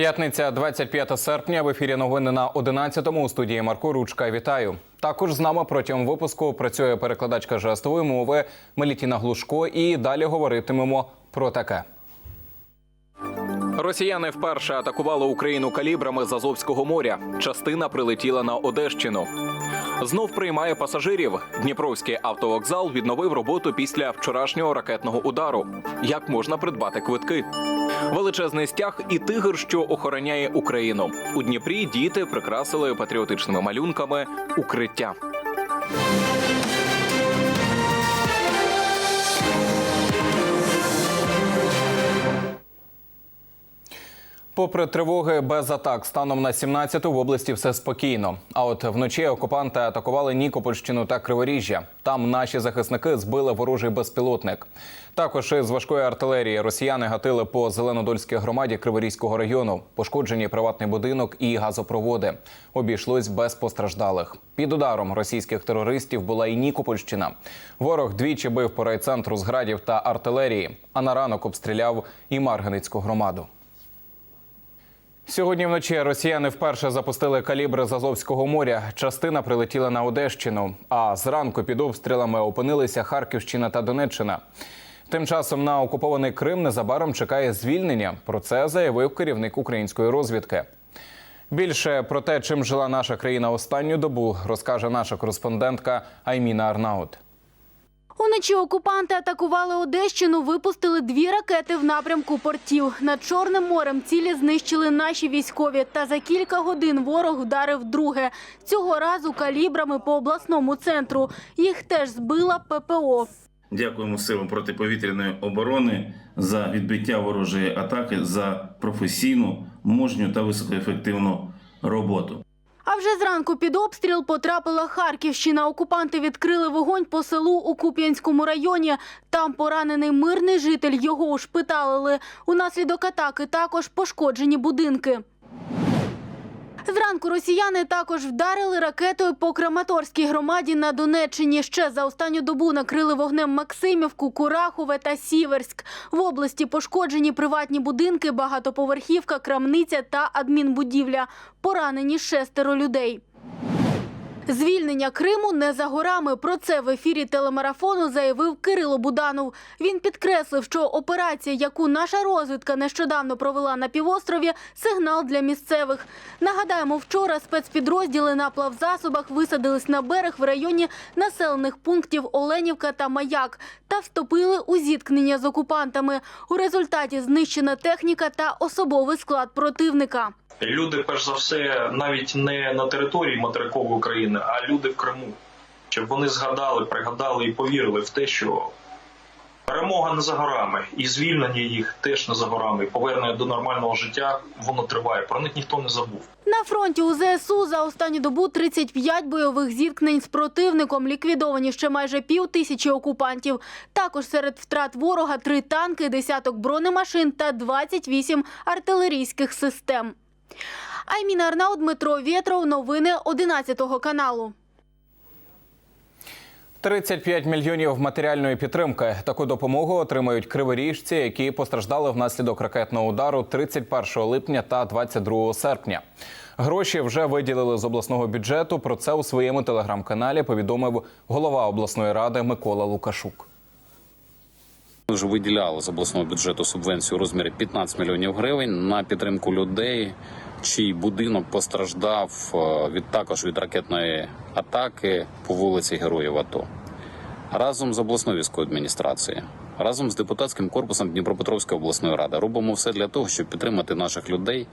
П'ятниця, 25 серпня. В ефірі новини на 11-му у студії Марко Ручка. Вітаю. Також з нами протягом випуску працює перекладачка жестової мови Мелітіна Глушко. І далі говоритимемо про таке. Росіяни вперше атакували Україну калібрами з Азовського моря. Частина прилетіла на Одещину. Знов приймає пасажирів. Дніпровський автовокзал відновив роботу після вчорашнього ракетного удару. Як можна придбати квитки? Величезний стяг і тигр, що охороняє Україну. У Дніпрі діти прикрасили патріотичними малюнками укриття. Попри тривоги без атак, станом на 17-ту в області все спокійно. А от вночі окупанти атакували Нікопольщину та Криворіжжя. Там наші захисники збили ворожий безпілотник. Також із важкої артилерії росіяни гатили по Зеленодольській громаді Криворізького району. Пошкоджені приватний будинок і газопроводи. Обійшлось без постраждалих. Під ударом російських терористів була і Нікопольщина. Ворог двічі бив по райцентру з градів та артилерії, а на ранок обстріляв і Марганицьку громаду. Сьогодні вночі росіяни вперше запустили калібри з Азовського моря. Частина прилетіла на Одещину. А зранку під обстрілами опинилися Харківщина та Донеччина. Тим часом на окупований Крим незабаром чекає звільнення. Про це заявив керівник української розвідки. Більше про те, чим жила наша країна останню добу, розкаже наша кореспондентка Айміна Арнаут. Уночі окупанти атакували Одещину, випустили дві ракети в напрямку портів. Над Чорним морем цілі знищили наші військові. Та за кілька годин ворог вдарив друге. Цього разу калібрами по обласному центру. Їх теж збила ППО. Дякуємо силам протиповітряної оборони за відбиття ворожої атаки, за професійну, мужню та високоефективну роботу. А вже зранку під обстріл потрапила Харківщина. Окупанти відкрили вогонь по селу у Куп'янському районі. Там поранений мирний житель. Його ушпиталили. Унаслідок атаки також пошкоджені будинки. Зранку росіяни також вдарили ракетою по Краматорській громаді на Донеччині. Ще за останню добу накрили вогнем Максимівку, Курахове та Сіверськ. В області пошкоджені приватні будинки, багатоповерхівка, крамниця та адмінбудівля. Поранені шестеро людей. Звільнення Криму не за горами. Про це в ефірі телемарафону заявив Кирило Буданов. Він підкреслив, що операція, яку наша розвідка нещодавно провела на півострові, сигнал для місцевих. Нагадаємо, вчора спецпідрозділи на плавзасобах висадились на берег в районі населених пунктів Оленівка та Маяк та вступили у зіткнення з окупантами. У результаті знищена техніка та особовий склад противника. Люди, перш за все, навіть не на території материкової України, а люди в Криму, щоб вони згадали, пригадали і повірили в те, що перемога не за горами, і звільнення їх теж не за горами. І повернення до нормального життя воно триває. Про них ніхто не забув. На фронті у ЗСУ за останню добу 35 бойових зіткнень з противником. Ліквідовані ще майже пів тисячі окупантів. Також серед втрат ворога три танки, десяток бронемашин та 28 артилерійських систем. Айміна Арнау, Дмитро Вєтров. Новини 11 каналу. 35 мільйонів матеріальної підтримки. Таку допомогу отримають криворіжці, які постраждали внаслідок ракетного удару 31 липня та 22 серпня. Гроші вже виділили з обласного бюджету. Про це у своєму телеграм-каналі повідомив голова обласної ради Микола Лукашук. Вже виділяли з обласного бюджету субвенцію у розмірі 15 мільйонів гривень на підтримку людей, чий будинок постраждав е, від також від ракетної атаки по вулиці Героїв АТО. Разом з обласною військовою адміністрацією, разом з депутатським корпусом Дніпропетровської обласної ради робимо все для того, щоб підтримати наших людей.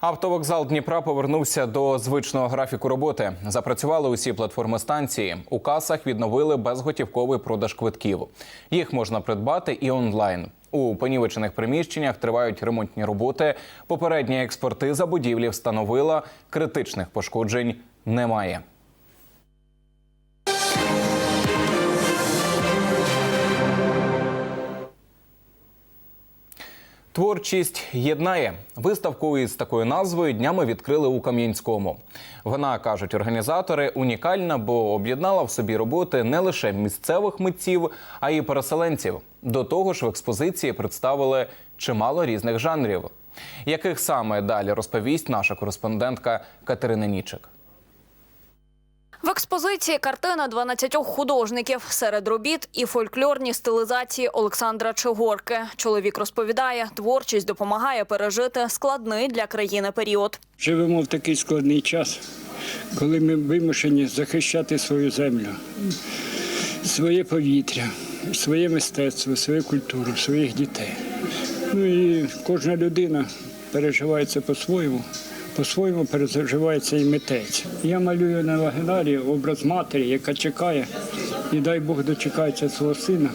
Автовокзал Дніпра повернувся до звичного графіку роботи. Запрацювали усі платформи станції. У касах відновили безготівковий продаж квитків. Їх можна придбати і онлайн. У понівечених приміщеннях тривають ремонтні роботи. Попередня експертиза будівлі встановила критичних пошкоджень немає. Творчість єднає виставку із такою назвою днями відкрили у Кам'янському. Вона кажуть організатори унікальна, бо об'єднала в собі роботи не лише місцевих митців, а й переселенців. До того ж, в експозиції представили чимало різних жанрів. Яких саме далі розповість наша кореспондентка Катерина Нічик. В експозиції картина 12 художників серед робіт і фольклорні стилізації Олександра Чигорки. Чоловік розповідає, творчість допомагає пережити складний для країни період. Живемо в такий складний час, коли ми вимушені захищати свою землю, своє повітря, своє мистецтво, свою культуру, своїх дітей. Ну і кожна людина переживає це по-своєму. По-своєму переживається і митець. Я малюю на вагінарі образ матері, яка чекає, і дай Бог дочекається свого сина,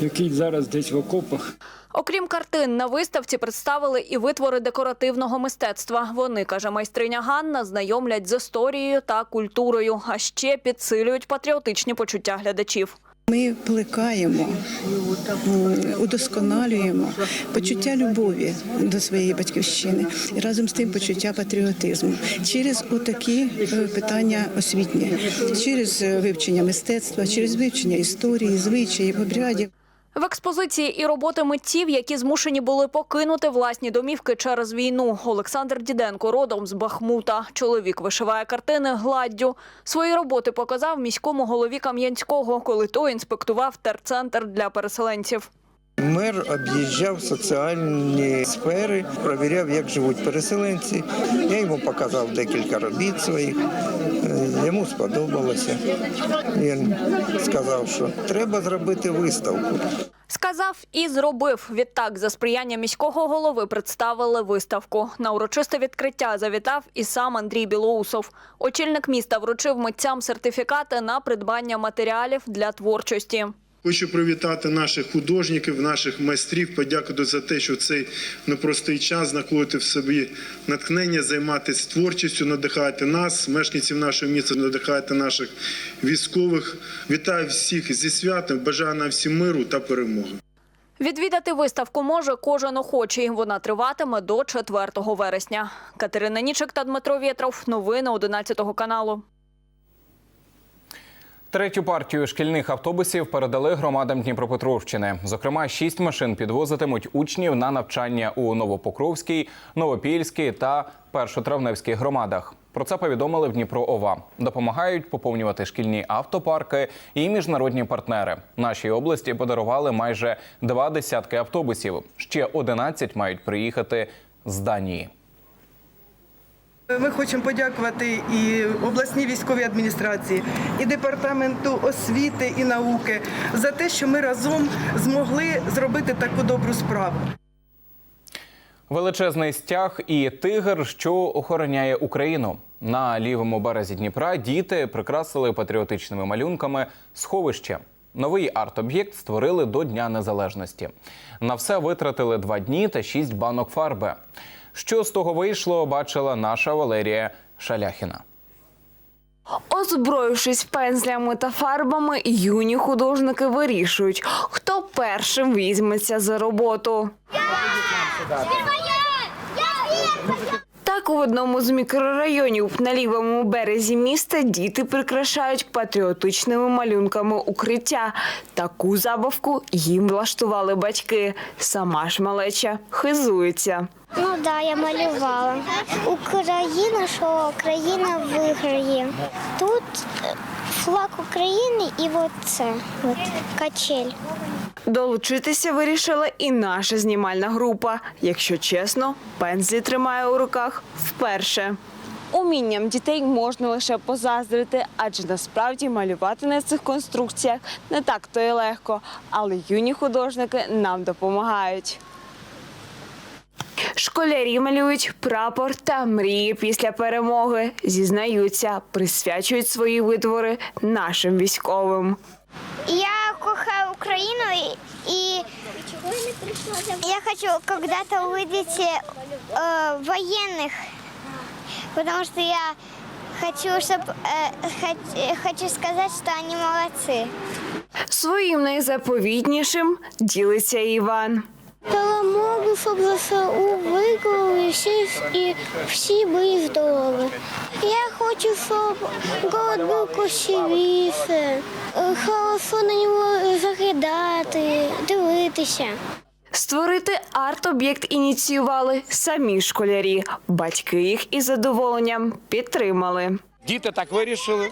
який зараз десь в окопах. Окрім картин, на виставці представили і витвори декоративного мистецтва. Вони, каже майстриня Ганна, знайомлять з історією та культурою, а ще підсилюють патріотичні почуття глядачів. Ми плекаємо, удосконалюємо почуття любові до своєї батьківщини і разом з тим почуття патріотизму через отакі е, питання освітні, через е, вивчення мистецтва, через вивчення історії, звичаїв, обрядів. В експозиції і роботи митців, які змушені були покинути власні домівки через війну. Олександр Діденко родом з Бахмута. Чоловік вишиває картини гладдю. Свої роботи показав міському голові Кам'янського, коли той інспектував терцентр для переселенців. Мер об'їжджав соціальні сфери, перевіряв, як живуть переселенці. Я йому показав декілька робіт своїх. Йому сподобалося. Він сказав, що треба зробити виставку. Сказав і зробив. Відтак, за сприяння міського голови представили виставку. На урочисте відкриття завітав і сам Андрій Білоусов. Очільник міста вручив митцям сертифікати на придбання матеріалів для творчості. Хочу привітати наших художників, наших майстрів, подякувати за те, що в цей непростий час знаходити в собі натхнення, займатися творчістю, надихати нас, мешканців нашого міста, надихати наших військових. Вітаю всіх зі святом, бажаю нам всім миру та перемоги. Відвідати виставку може кожен охочий. Вона триватиме до 4 вересня. Катерина Нічик та Дмитро Вєтров. Новини 11 каналу. Третю партію шкільних автобусів передали громадам Дніпропетровщини. Зокрема, шість машин підвозитимуть учнів на навчання у Новопокровській, Новопільській та Першотравневській громадах. Про це повідомили в Дніпро ОВА. Допомагають поповнювати шкільні автопарки і міжнародні партнери. Нашій області подарували майже два десятки автобусів. Ще 11 мають приїхати з Данії. Ми хочемо подякувати і обласній військовій адміністрації, і департаменту освіти і науки за те, що ми разом змогли зробити таку добру справу. Величезний стяг і тигр, що охороняє Україну. На лівому березі Дніпра діти прикрасили патріотичними малюнками сховище. Новий арт-об'єкт створили до Дня Незалежності. На все витратили два дні та шість банок фарби. Що з того вийшло, бачила наша Валерія Шаляхіна. Озброївшись пензлями та фарбами, юні художники вирішують, хто першим візьметься за роботу. Так, у одному з мікрорайонів на лівому березі міста діти прикрашають патріотичними малюнками укриття. Таку забавку їм влаштували батьки. Сама ж малеча хизується. Ну так, да, я малювала. Україна, що країна виграє. Тут е, флаг України і от це, от качель. Долучитися вирішила і наша знімальна група. Якщо чесно, пензлі тримає у руках вперше. Умінням дітей можна лише позаздрити, адже насправді малювати на цих конструкціях не так то і легко, але юні художники нам допомагають. Школярі малюють прапор та мрії після перемоги. Зізнаються, присвячують свої витвори нашим військовим Я кохаю Україну і, і я хочу когда-то увидеть э, военных, потому что я хочу, чтобы э, хочу сказать, что они молодцы. Своїм найзаповітнішим ділиться Іван. Перемогу, щоб ЗСУ виграли всі, і всі були здорові. Я хочу, щоб город був красивіше, хорошо на нього заглядати, дивитися. Створити арт-об'єкт ініціювали самі школярі. Батьки їх із задоволенням підтримали. Діти так вирішили.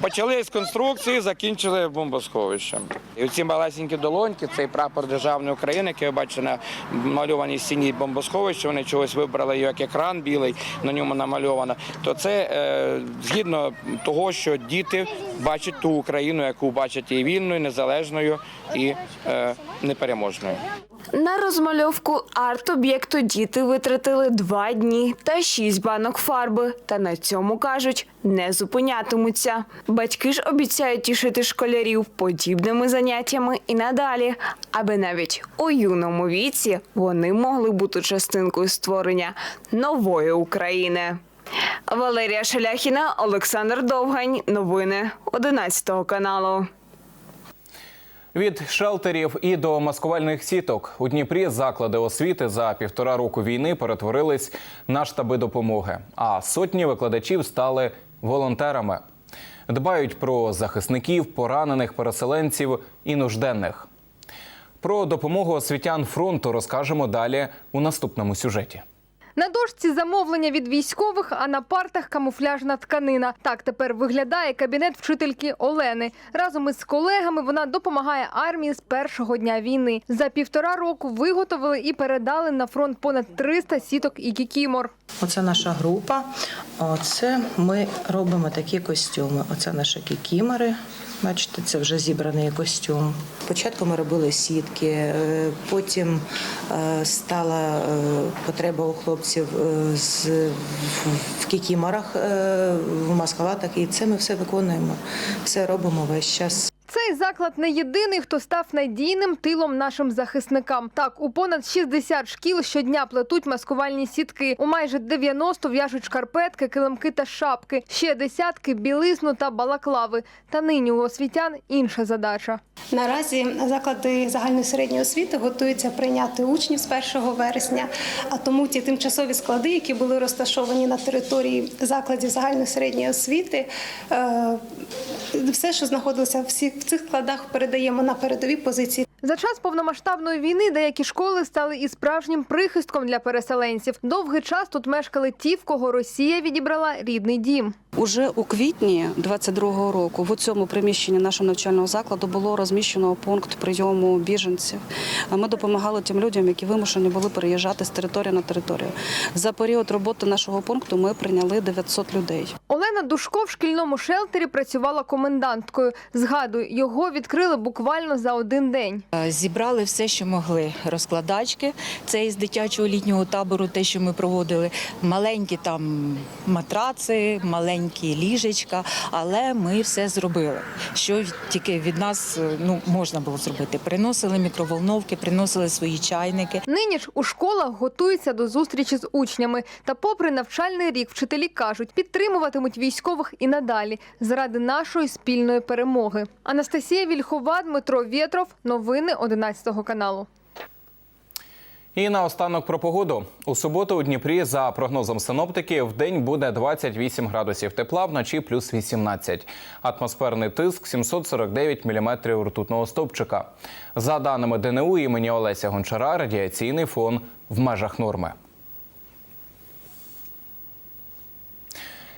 Почали з конструкції, закінчили бомбосховищем. І ці малесенькі долоньки, цей прапор державної України, який ви бачите на малюваній стіні бомбосховища, вони чогось вибрали його як екран білий, на ньому намальовано. То це е, згідно того, що діти бачать ту Україну, яку бачать і вільною, незалежною і е, непереможною. На розмальовку арт-об'єкту діти витратили два дні та шість банок фарби. Та на цьому кажуть, не зупинятимуться. Батьки ж обіцяють тішити школярів подібними заняттями і надалі, аби навіть у юному віці вони могли бути частинкою створення нової України. Валерія Шаляхіна, Олександр Довгань. Новини 11 каналу. Від шелтерів і до маскувальних сіток у Дніпрі заклади освіти за півтора року війни перетворились на штаби допомоги. А сотні викладачів стали волонтерами. Дбають про захисників, поранених переселенців і нужденних. Про допомогу освітян фронту розкажемо далі у наступному сюжеті. На дошці замовлення від військових, а на партах камуфляжна тканина. Так тепер виглядає кабінет вчительки Олени. Разом із колегами вона допомагає армії з першого дня війни. За півтора року виготовили і передали на фронт понад 300 сіток і кікімор. Оце наша група. Оце ми робимо такі костюми. Оце наші кікімери. Бачите, це вже зібраний костюм. Спочатку ми робили сітки, е, потім е, стала е, потреба у хлопців в- кікіморах, в маскалатах, і це ми все виконуємо. Все робимо весь час. Цей заклад не єдиний, хто став надійним тилом нашим захисникам. Так, у понад 60 шкіл щодня плетуть маскувальні сітки. У майже 90 в'яжуть шкарпетки, килимки та шапки. Ще десятки білизну та балаклави. Та нині у освітян інша задача. Наразі заклади загальної середньої освіти готуються прийняти учнів з 1 вересня. А тому ті тимчасові склади, які були розташовані на території закладів загальної середньої освіти, е, все, що знаходилося всі в цих складах, передаємо на передові позиції. За час повномасштабної війни деякі школи стали і справжнім прихистком для переселенців. Довгий час тут мешкали ті, в кого Росія відібрала рідний дім. Уже у квітні 22-го року в цьому приміщенні нашого навчального закладу було розміщено пункт прийому біженців. Ми допомагали тим людям, які вимушені були переїжджати з території на територію. За період роботи нашого пункту ми прийняли 900 людей. Олена Душко в шкільному шелтері працювала коменданткою. Згадує, його відкрили буквально за один день. Е, Зібрали все, що могли. Розкладачки, це із дитячого літнього табору, те, що ми проводили. Маленькі там матраци, маленькі ліжечка, але ми все зробили. Що тільки від нас е, ну, можна було зробити. Приносили мікроволновки, приносили свої чайники. Нині ж у школах готуються до зустрічі з учнями. Та, попри навчальний рік, вчителі кажуть, підтримуватимуть військових і надалі заради нашої спільної перемоги. Анастасія Вільхова, Дмитро Вєтров. Новини 11 каналу. І наостанок про погоду. У суботу у Дніпрі, за прогнозом синоптиків, в день буде 28 градусів тепла, вночі плюс 18. Атмосферний тиск 749 міліметрів ртутного стовпчика. За даними ДНУ імені Олеся Гончара, радіаційний фон в межах норми.